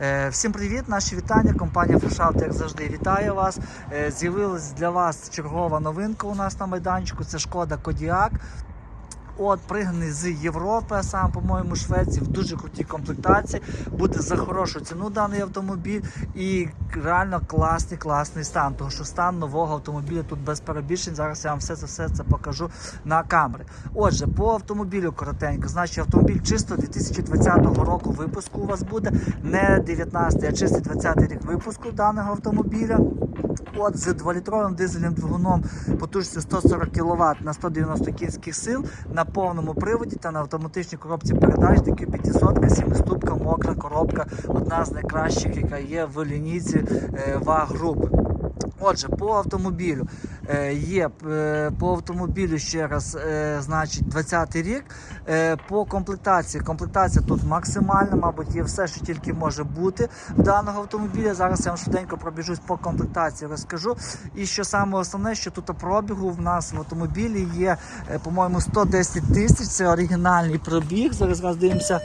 Е, Всім привіт, наші вітання. Компанія Фрешаут, як завжди, вітає вас. Е, З'явилась для вас чергова новинка у нас на майданчику. Це шкода Кодіак. От пригнаний з Європи, а сам, по-моєму, Швеції в дуже крутій комплектації. Буде за хорошу ціну даний автомобіль і реально класний, класний стан. Тому що стан нового автомобіля тут без перебільшень. Зараз я вам все це все це покажу на камери. Отже, по автомобілю коротенько. Значить, автомобіль чисто 2020 року випуску у вас буде. Не 19, а чистий 20 рік випуску даного автомобіля. От з 2-літровим дизельним двигуном потужністю 140 кВт на 190 кінських сил на повному приводі та на автоматичній коробці передач DQ 500 7-ступка, мокра коробка, одна з найкращих, яка є в лінійці е, ВАГ групи. Отже, по автомобілю е, є е, по автомобілю ще раз, е, значить, 20 рік. Е, По комплектації. Комплектація тут максимальна, мабуть, є все, що тільки може бути в даного автомобіля. Зараз я вам швиденько пробіжусь по комплектації, розкажу. І що саме основне, що тут пробігу в нас в автомобілі є, по-моєму, 110 тисяч. Це оригінальний пробіг. Зараз раз дивимося.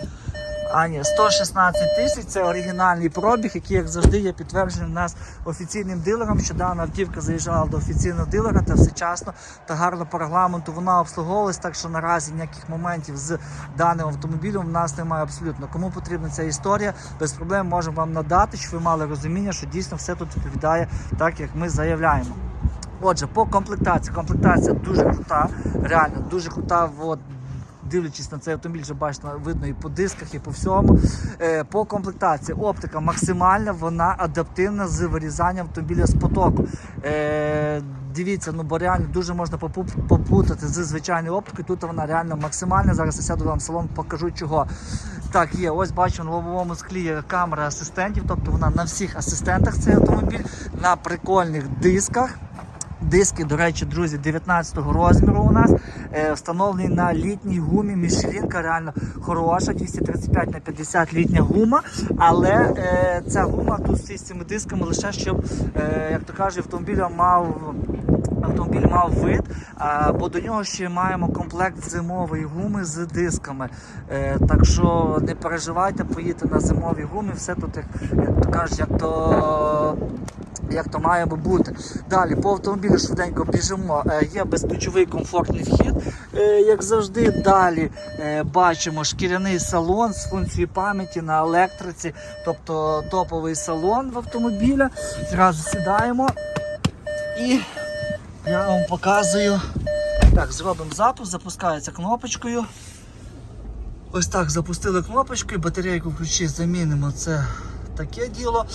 А ні, 116 тисяч це оригінальний пробіг, який, як завжди, є підтверджений у нас офіційним дилером, що дана автівка заїжджала до офіційного дилера та всечасно та гарно по регламенту вона обслуговувалась, так що наразі ніяких моментів з даним автомобілем в нас немає абсолютно. Кому потрібна ця історія, без проблем можемо вам надати, щоб ви мали розуміння, що дійсно все тут відповідає так, як ми заявляємо. Отже, по комплектації. Комплектація дуже крута, реально дуже крута. От, дивлячись на цей автомобіль, вже бачите, видно і по дисках, і по всьому. Е, по комплектації оптика максимальна, вона адаптивна з вирізанням автомобіля з потоку. Е, дивіться, ну бо реально дуже можна попутати з звичайною оптикою. Тут вона реально максимальна. Зараз я сяду вам в салон, покажу чого. Так, є, ось бачимо на лобовому склі камера асистентів, тобто вона на всіх асистентах цей автомобіль, на прикольних дисках. Диски, до речі, друзі, 19-го розміру у нас е, встановлені на літній гумі. Мішелінка реально хороша, 235 на 50 літня гума. Але е, ця гума тут з цими дисками лише щоб, е, як то кажуть, автомобіль мав. Автомобіль мав вид, бо до нього ще маємо комплект зимової гуми з дисками. Е, так що не переживайте, поїдьте на зимові гуми, все тут, як то кажуть, як то як то має би бути. Далі по автомобілю швиденько біжимо. Е, Є безключовий комфортний вхід, е, як завжди. Далі е, бачимо шкіряний салон з функцією пам'яті на електриці, тобто топовий салон в автомобіля. Зразу сідаємо і я вам показую. Так, зробимо запуск, запускається кнопочкою. Ось так запустили кнопочкою, батарейку ключі замінимо. Це таке діло.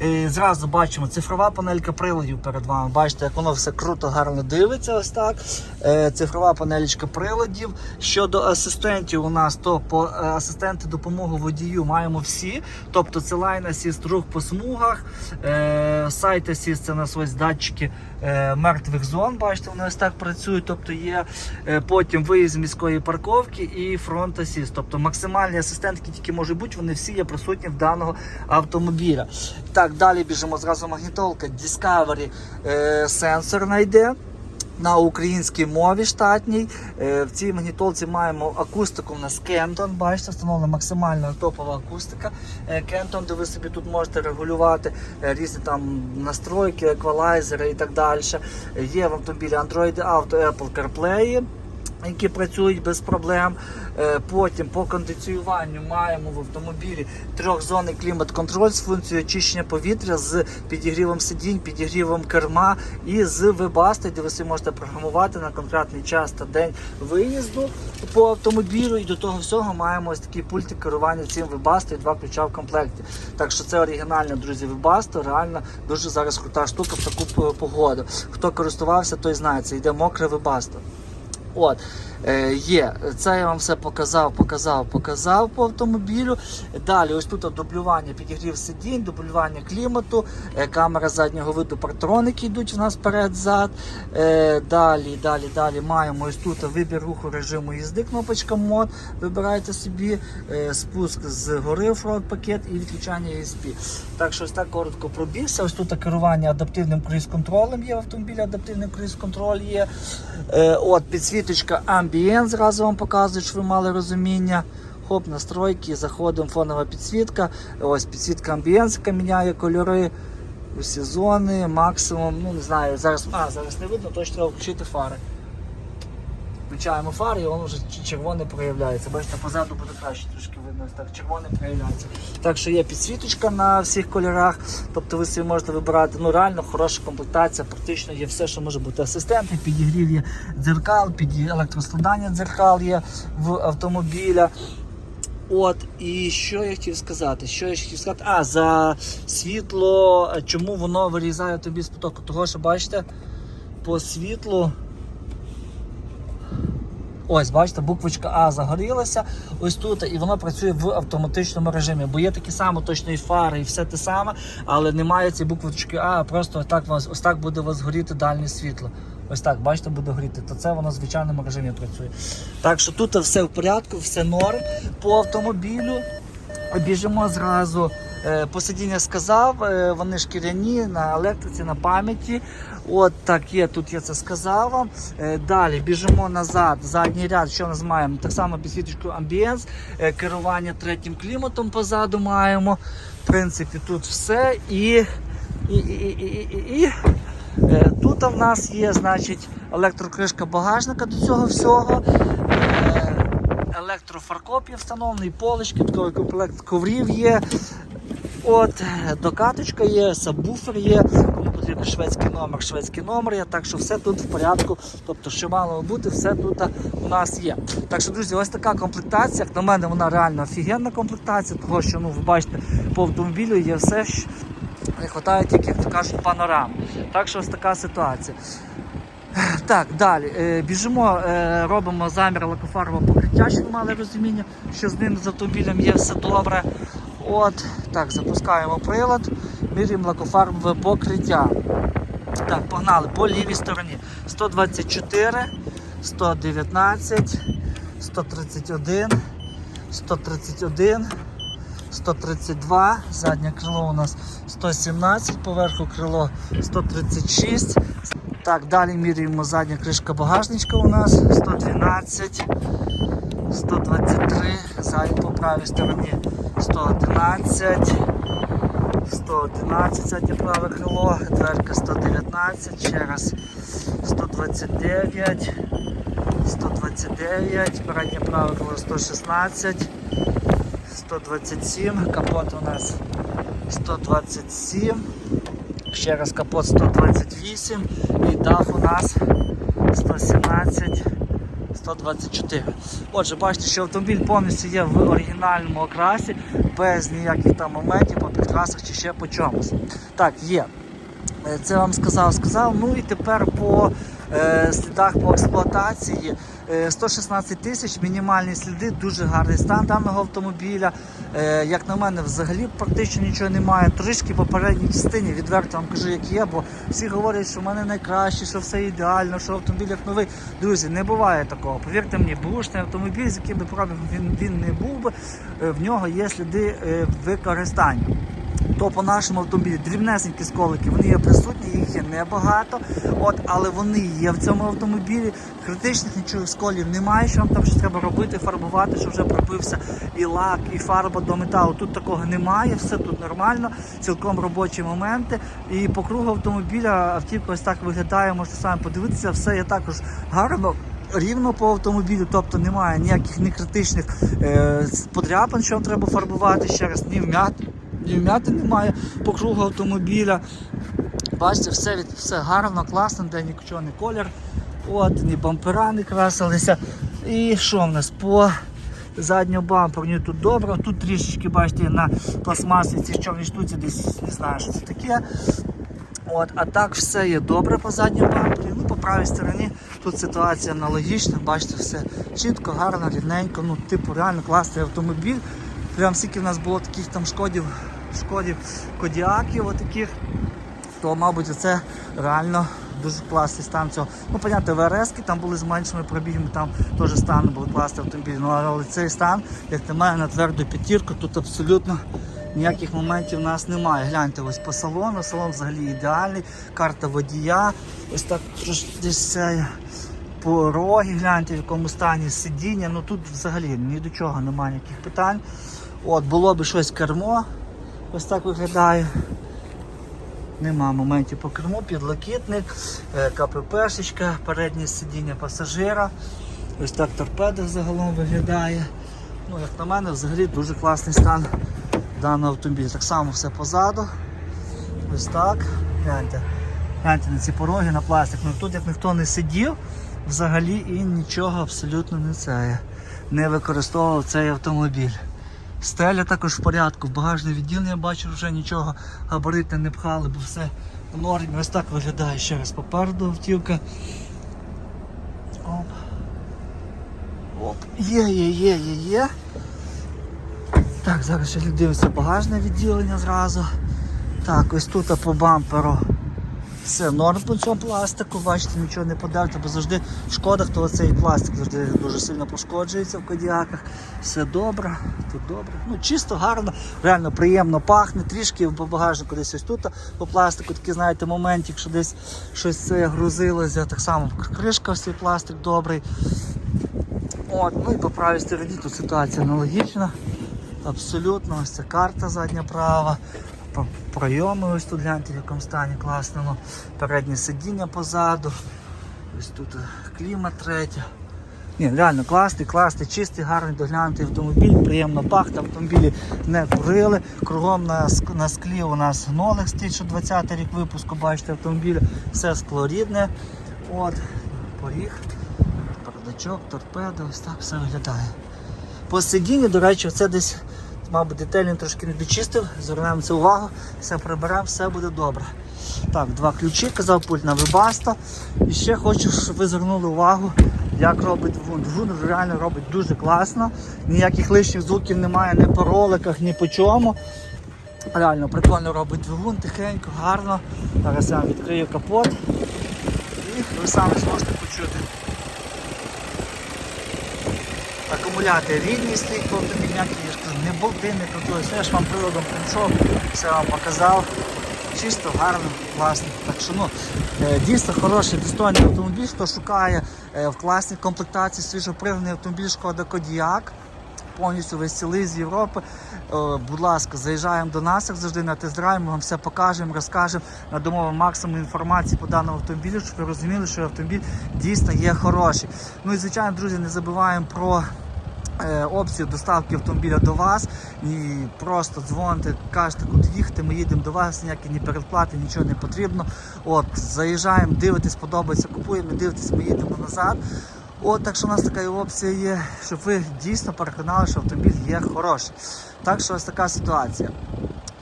І зразу бачимо цифрова панелька приладів перед вами. Бачите, як воно все круто, гарно дивиться. Ось так. Е, Цифрова панелечка приладів. Щодо асистентів, у нас то по е, асистенти допомоги водію маємо всі. Тобто це Line Assist рух по смугах, е, Sight Assist це у нас ось датчики мертвих зон. Бачите, вони ось так працюють. Тобто є потім виїзд з міської парковки і фронт Assist. Тобто максимальні асистенти, які тільки можуть бути, вони всі є присутні в даного автомобіля. Так, далі біжимо зразу магнітолка. Discovery е, сенсорна йде. На українській мові штатній. Е, В цій магнітолці маємо акустику у нас Кентон. Бачите, встановлена максимальна топова акустика. Е, Кентон, де ви собі тут можете регулювати е, різні там настройки, еквалайзери і так далі. Є в автомобілі Android Auto, Apple CarPlay які працюють без проблем. Е, Потім по кондиціюванню маємо в автомобілі трьохзонний клімат-контроль з функцією очищення повітря з підігрівом сидінь, підігрівом керма і з вебасти, де ви можете програмувати на конкретний час та день виїзду по автомобілю. І до того всього маємо ось такий пульт керування цим вебасто і два ключа в комплекті. Так що це оригінальне, друзі, вебасто. Реально дуже зараз крута штука в таку погоду. Хто користувався, той знає, це йде мокре вебасто. От, е, є. Це я вам все показав, показав, показав по автомобілю. Далі, ось тут дублювання підігрів сидінь, дублювання клімату, е, камера заднього виду, партроники йдуть у нас вперед-зад. Е, далі, далі, далі маємо ось тут вибір руху режиму їзди, кнопочка мод. Вибирайте собі е, спуск з гори фронт пакет і відключання ESP. Так що ось так коротко пробігся. Ось тут керування адаптивним круїз-контролем є в автомобілі, адаптивний круїз-контроль є. Е, от підсвіточка Ambient, зразу вам показую, щоб ви мали розуміння. Хоп, настройки, заходимо, фонова підсвітка. Ось підсвітка амбієнс, яка міняє кольори. Усі зони, максимум, ну не знаю, зараз. А, зараз не видно, точно треба включити фари. Включаємо фари, і воно вже червоне проявляється. Бачите, позаду буде краще трошки видно, так червоне проявляється. Так що є підсвіточка на всіх кольорах, тобто ви собі можете вибирати ну реально хороша комплектація, практично є все, що може бути. Асистенти, підігрів є дзеркал, під електроскладання дзеркал є в автомобіля. От, і що я хотів сказати? Що я хотів сказати? А, за світло, чому воно вирізає тобі з потоку? Того, що бачите, по світлу. Ось, бачите, буквочка А загорілася ось тут, і воно працює в автоматичному режимі. Бо є такі самі точно і фари, і все те саме, але немає цієї буквочки А, а просто ось так, вас- ось так буде у вас горіти дальнє світло. Ось так, бачите, буде горіти. То це воно в звичайному режимі працює. Так що тут все в порядку, все норм по автомобілю. Біжимо зразу. Е, Посидіння сказав, е, вони шкіряні на електриці, на пам'яті. От так є, тут я це сказав. Е, Далі біжимо назад, задній ряд, що нас маємо? Так само підсвіточку амбієнс, керування третім кліматом позаду маємо. В принципі, тут все. І, і, і, і, і, і, Тут в нас є, значить, електрокришка багажника до цього всього. Електрофаркоп є встановлений, полички, такий комплект коврів є. От, докаточка є, сабвуфер є, кому потрібен шведський номер, шведський номер є, так що все тут в порядку. Тобто, що мало бути, все тут у нас є. Так що, друзі, ось така комплектація. Як на мене, вона реально офігенна комплектація, того що ну, ви бачите, по автомобілю є все, що не вистачає тільки, як то кажуть, панорам. Так що ось така ситуація. Так, далі. Е, біжимо, е, робимо замір лакофарбового покриття, щоб мали розуміння, що з ним з автомобілем є все добре. От, так, запускаємо прилад, міряємо лакофарбове покриття. Так, погнали по лівій стороні. 124, 119, 131, 131, 132, заднє крило у нас 117, поверху крило 136. Так, далі міряємо задня кришка багажничка у нас 112, 123, ззаді по правій стороні 111, 111, заднє праве крило, дверка 119, ще раз 129, 129, переднє праве крило 116, 127, капот у нас 127. Ще раз капот 128 і дах у нас 117, 124. Отже, бачите, що автомобіль повністю є в оригінальному окрасі, без ніяких там моментів по підкрасах чи ще по чомусь. Так, є. Е, Це вам сказав, сказав. Ну і тепер по е, слідах по експлуатації. Е, 116 тисяч, мінімальні сліди, дуже гарний стан даного автомобіля. Е, як на мене, взагалі практично нічого немає. Трішки по передній частині, відверто вам кажу, як є, бо всі говорять, що в мене найкраще, що все ідеально, що автомобіль як новий. Друзі, не буває такого. Повірте мені, бушний автомобіль, з яким би пробігом він, він не був би, е, в нього є сліди е, використання. То по нашому автомобілі дрібнесенькі сколики, вони є присутні, їх є небагато, от, але вони є в цьому автомобілі. Критичних нічого сколів немає, що вам там щось треба робити, фарбувати, що вже пробився і лак, і фарба до металу. Тут такого немає, все тут нормально, цілком робочі моменти. І по кругу автомобіля автівка ось так виглядає, можете самі подивитися, все є також гарно. Рівно по автомобілю, тобто немає ніяких ні критичних е, подряпин, що треба фарбувати ще раз, ні вмят, ні вмяти немає по кругу автомобіля. Бачите, все, все гарно, класно, де нічого не колір. От, ні бампера не красилися. І що в нас по задньому бамперу? Тут добре. Тут трішечки, бачите, на пластмасі ці чорні штуці десь не знаю, що це таке. От, а так все є добре по задньому бампері. Ну, по правій стороні тут ситуація аналогічна, бачите, все чітко, гарно, рівненько. Ну, типу, реально класний автомобіль. Прям скільки в нас було таких там шкодів, шкодів кодіаків отаких, то, мабуть, це реально дуже класний стан цього. Ну, понятно, ВРС там були з меншими пробігами, там теж стан був класний автомобіль. Ну, але цей стан, як мене, на тверду п'ятірку, тут абсолютно ніяких моментів у нас немає. Гляньте ось по салону, салон взагалі ідеальний, карта водія. Ось так десь пороги, гляньте, в якому стані сидіння. Ну тут взагалі ні до чого немає ніяких питань. От, було би щось кермо. Ось так виглядає. Нема моментів по керму, підлокітник, е, КППшечка, переднє сидіння пасажира. Ось так торпеда загалом виглядає. Ну, як на мене, взагалі дуже класний стан даного автомобіля. Так само все позаду. Ось так. Гляньте. Гляньте на ці пороги на пластик. Ну тут як ніхто не сидів взагалі і нічого абсолютно не це. Не використовував цей автомобіль. Стеля також в порядку, в багажне відділення бачу вже нічого габаритне не пхали, бо все в нормі. Ось так виглядає ще раз попереду автівка. Оп. Оп. Є, є, є, є, є. Так, зараз ще дивиться багажне відділення зразу. Так, ось тут по бамперу. Все норм по цьому пластику, бачите, нічого не подерто, бо завжди в шкодах, то цей пластик завжди дуже сильно пошкоджується в кодіаках. Все добре, тут добре. Ну чисто, гарно, реально приємно пахне, трішки по багажнику десь ось тут по пластику, такий, знаєте, моментик, що десь щось це грузилося. Так само кришка, цей пластик добрий. От, ну і по правій стороні тут ситуація аналогічна. Абсолютно, ось ця карта задня права. Про- Пройоми ось тут гляньте, в якому стані класному. Переднє сидіння позаду. Ось тут е, клімат третя. Ні, реально класний, класний, чистий, гарний, доглянутий автомобіль, приємно пахне, автомобілі не курили. Кругом на, на склі у нас гнолик стоїть, що 20 рік випуску, бачите, автомобіль, все скло рідне. От, поріг, бардачок, торпеда, ось так все виглядає. По сидінню, до речі, це десь, мабуть, детально трошки не дочистив, звернемо це увагу, все приберемо, все буде добре. Так, два ключі, казав пульт на Webasto. І ще хочу, щоб ви звернули увагу, як робить двигун. Двигун реально робить дуже класно. Ніяких лишніх звуків немає ні по роликах, ні по чому. Реально прикольно робить двигун, тихенько, гарно. Зараз я відкрию капот і ви самі зможете почути. Акумулятор рідний стоїть по автомобілі, не болти, не крутили. Все ж вам приладом прийшов, все вам показав. Чисто, гарно, класно. Так що ну, е, дійсно хороший, достойний автомобіль, хто шукає е, в класній комплектації свіжопригнаний автомобіль Шкода Кодіак. Повністю весь з Європи. Е, Будь ласка, заїжджаємо до нас, як завжди на тест-драйв, ми вам все покажемо, розкажемо, надамо вам максимум інформації по даному автомобілю, щоб ви розуміли, що автомобіль дійсно є хороший. Ну і звичайно, друзі, не забуваємо про опцію доставки автомобіля до вас. І просто дзвоните, кажете, куди їхати, ми їдемо до вас, ніякі ні передплати, нічого не потрібно. От, заїжджаємо, дивитесь, подобається, купуємо, дивитесь, ми їдемо назад. От так що у нас така опція є, щоб ви дійсно переконали, що автомобіль є хороший. Так що ось така ситуація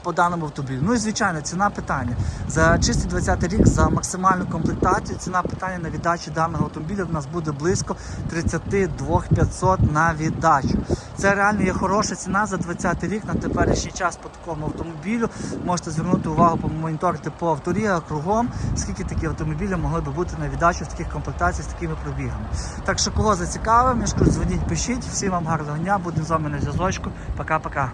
по даному автомобілю. Ну і звичайно, ціна питання. За чистий 20 рік, за максимальну комплектацію, ціна питання на віддачу даного автомобіля в нас буде близько 32 500 на віддачу. Це реально є хороша ціна за 20 рік на теперішній час по такому автомобілю. Можете звернути увагу, помоніторити по авторіях кругом, скільки такі автомобілі могли би бути на віддачу в таких комплектаціях з такими пробігами. Так що кого зацікавив, мішку дзвоніть, пишіть. Всім вам гарного дня, будемо з вами на зв'язочку. Пока-пока.